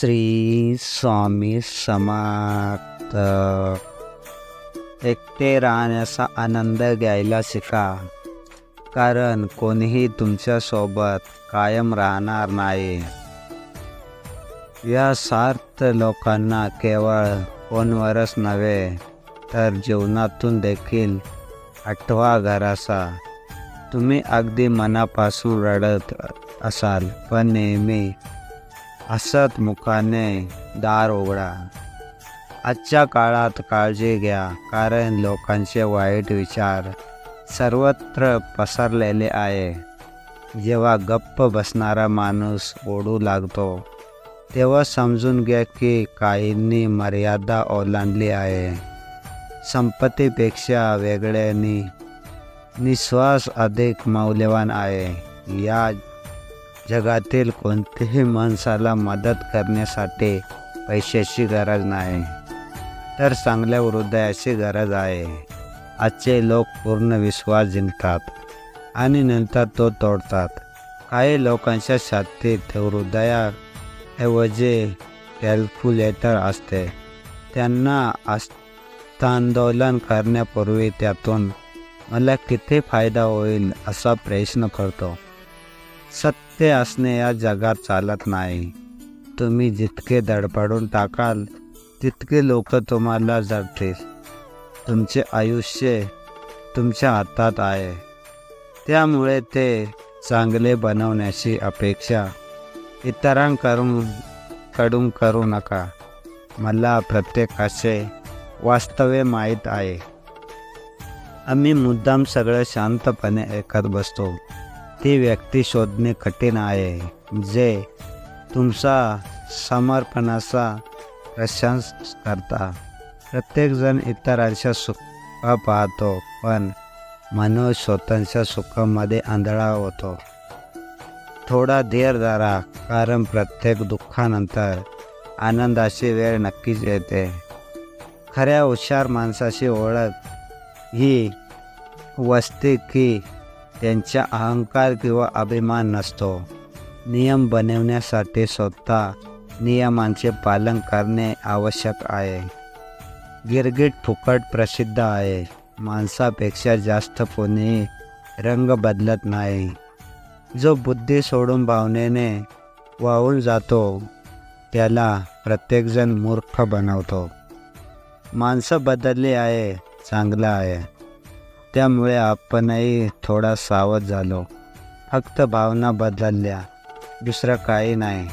श्री स्वामी समात एकटे राहण्याचा आनंद घ्यायला शिका. कारण कोणीही तुमच्यासोबत कायम राहणार नाही. या सार्थ लोकांना केवळ फोनवरच नव्हे तर जीवनातून देखील आठवा घरासा तुम्ही अगदी मनापासून रडत असाल पण नेहमी हसत मुखाने दार उघडा. आजच्या काळात काळजी घ्या कारण लोकांचे वाईट विचार सर्वत्र पसरलेले आहे. जेव्हा गप्प बसणारा माणूस ओढू लागतो तेव्हा समजून घ्या की काहींनी मर्यादा ओलांडली आहे. संपत्तीपेक्षा वेगळ्यानी निश्वास अधिक मौल्यवान आहे. या जगातील कोणत्याही माणसाला मदत करण्यासाठी पैशाची गरज नाही. तर चांगल्या हृदयाची गरज आहे. आजचे लोक पूर्ण विश्वास जिंकतात आणि नंतर तो तोडतात. काही लोकांच्या छातीत हृदयाऐवजी कॅल्क्युलेटर असते. त्यांना हस्तांदोलन करण्यापूर्वी त्यातून मला किती फायदा होईल असा प्रयत्न करतो. सत्य असणे या जगात चालत नाही. तुम्ही जितके दडपडून टाकाल तितके लोक तुम्हाला जगतील. तुमचे आयुष्य तुमच्या हातात आहे. त्यामुळे ते चांगले बनवण्याची अपेक्षा इतरांकडून कडून करू नका. मला प्रत्येकाचे वास्तव्य माहीत आहे. आम्ही मुद्दाम सगळं शांतपणे ऐकत बसतो. ती व्यक्ती शोधणे कठीण आहे. जे तुमचा समर्पणाचा प्रशंस करता. प्रत्येकजण इतरांच्या सुख पाहतो पण मनुष्य स्वतःच्या सुखामध्ये आंधळा होतो. थोडा धीर धरा कारण प्रत्येक दुःखानंतर आनंदाची वेळ नक्कीच येते. खऱ्या हुशार माणसाची ओळख ही वस्ती की त्यांचा अहंकार किंवा अभिमान नसतो. नियम बनवण्यासाठी स्वतः नियमांचे पालन करणे आवश्यक आहे. गिरगिट फुकट प्रसिद्ध आहे. माणसापेक्षा जास्त कोणी रंग बदलत नाही. जो बुद्धी सोडून भावनेने वाहून जातो त्याला प्रत्येकजण मूर्ख बनवतो. माणसं बदलली आहे चांगलं आहे. त्यामुळे आपणही थोडा सावध झालो. फक्त भावना बदलल्या. दुसरं काही नाही.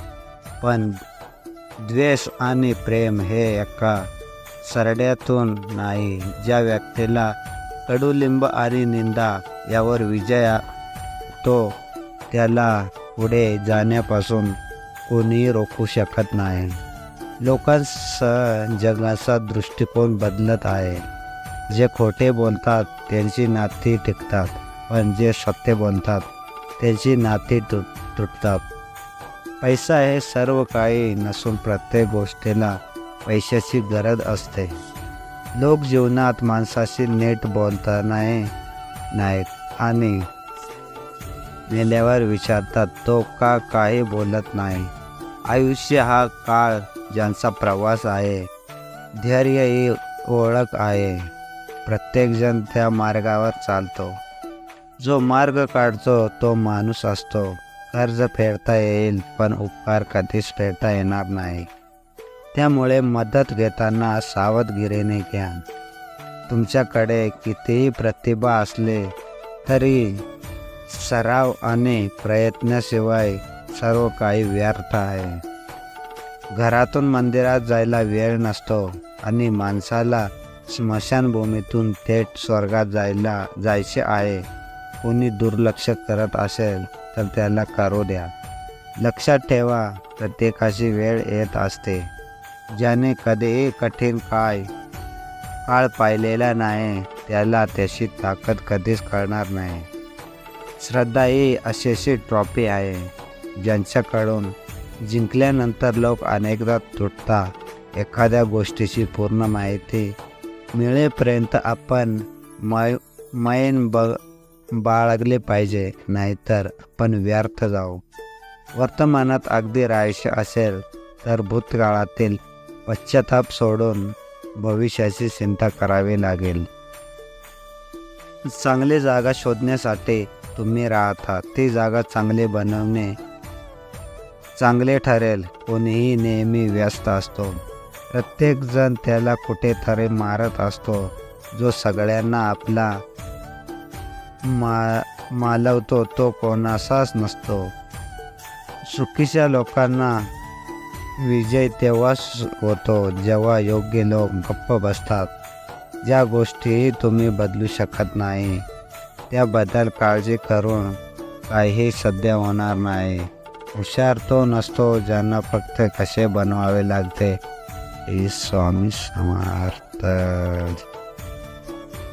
पण द्वेष आणि प्रेम हे एका सरड्यातून नाही ज्या व्यक्तीला कडुलिंब आणि निंदा यावर विजय तो त्याला पुढे जाण्यापासून कोणीही रोखू शकत नाही. लोकांसह जगाचा दृष्टिकोन बदलत आहे. जे खोटे बोलतात त्यांची नाती टिकतात. पण जे सत्य बोलतात त्यांची नाती तुट तुटतात. पैसा हे सर्व काही नसून प्रत्येक गोष्टीला पैशाची गरज असते. लोक जीवनात माणसाशी नीट बोलता नाही नाहीत आणि मेल्यावर विचारतात तो का काही बोलत नाही? आयुष्य हा काळ ज्यांचा प्रवास आहे धैर्य ही ओळख आहे. प्रत्येकजण त्या मार्गावर चालतो. जो मार्ग काढतो तो माणूस असतो. कर्ज फेडता येईल पण उपकार कधीच फेडता येणार नाही. त्यामुळे मदत घेताना सावधगिरीने घ्या. तुमच्याकडे कितीही प्रतिभा असले तरी सराव आणि प्रयत्नाशिवाय सर्व काही व्यर्थ आहे. घरातून मंदिरात जायला वेळ नसतो आणि माणसाला स्मशानभूमीतून थेट स्वर्गात जायला जायचे आहे. कोणी दुर्लक्ष करत असेल तर त्याला करू द्या. लक्षात ठेवा प्रत्येकाची वेळ येत असते. ज्याने कधीही कठीण काय काळ पाहिलेला नाही त्याला त्याची ताकद कधीच कळणार नाही. श्रद्धा ही अशीशी ट्रॉफी आहे ज्यांच्याकडून जिंकल्यानंतर लोक अनेकदा तुटतात. एखाद्या गोष्टीची पूर्ण माहिती मिळेपर्यंत आपण मै मायन ब बाळगले पाहिजे नाहीतर आपण व्यर्थ जाऊ. वर्तमानात अगदी राहायचे असेल तर भूतकाळातील पश्चाताप सोडून भविष्याची चिंता करावी लागेल. चांगली जागा शोधण्यासाठी तुम्ही राहता ती जागा चांगली बनवणे चांगले ठरेल कोणीही नेहमी व्यस्त असतो. प्रत्येकजण त्याला कुठेतरी मारत असतो जो सगळ्यांना आपला मा मालवतो तो कोणाचाच नसतो. चुकीच्या लोकांना विजय तेव्हाच होतो जेव्हा योग्य लोक गप्प बसतात. ज्या गोष्टीही तुम्ही बदलू शकत नाही त्याबद्दल काळजी करून काही सध्या होणार नाही. हुशार तो नसतो ज्यांना फक्त कसे बनवावे लागते हे स्वामी समर्थ